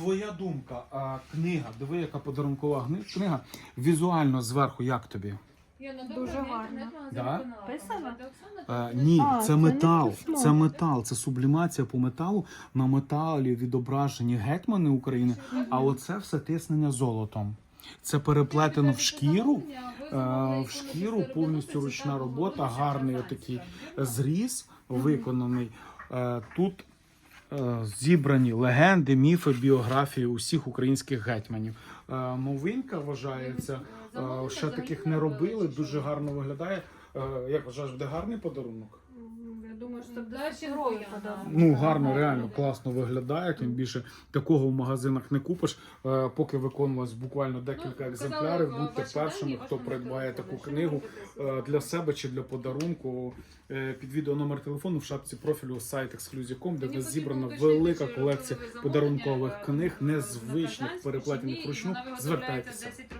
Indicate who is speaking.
Speaker 1: твоя думка, а, книга, диви, яка подарункова гни- книга. Візуально зверху, як тобі?
Speaker 2: Дуже гарно.
Speaker 1: Да?
Speaker 2: Писано?
Speaker 1: Е, ні,
Speaker 2: А,
Speaker 1: це
Speaker 2: це не
Speaker 1: метал.
Speaker 2: письмо.
Speaker 1: Це метал, це сублімація по металу. На металі відображені гетьмани України, а оце все тиснення золотом. Це переплетено в шкіру. е, В шкіру повністю ручна робота, гарний отакий зріз виконаний. Е, Тут зібрані легенди, міфи, біографії усіх українських гетьманів. Е, Новинка вважається. е, Ще таких не робили, дуже гарно виглядає. Е, Як вважаєш, буде гарний подарунок? Ну, гарно, реально класно виглядає. Тим більше такого в магазинах не купиш. Е, Поки виконувалось буквально декілька
Speaker 3: Ну,
Speaker 1: екземплярів. Будьте першими, хто придбає таку книгу е, для себе чи для подарунку. Е, Під відео номер телефону в шапці профілю сайт Exclusive.com, де в
Speaker 3: Мені
Speaker 1: нас
Speaker 3: потрібно
Speaker 1: зібрана велика колекція подарункових книг,
Speaker 3: е,
Speaker 1: незвичних, переплетених вручну. Звертайтеся.
Speaker 3: 10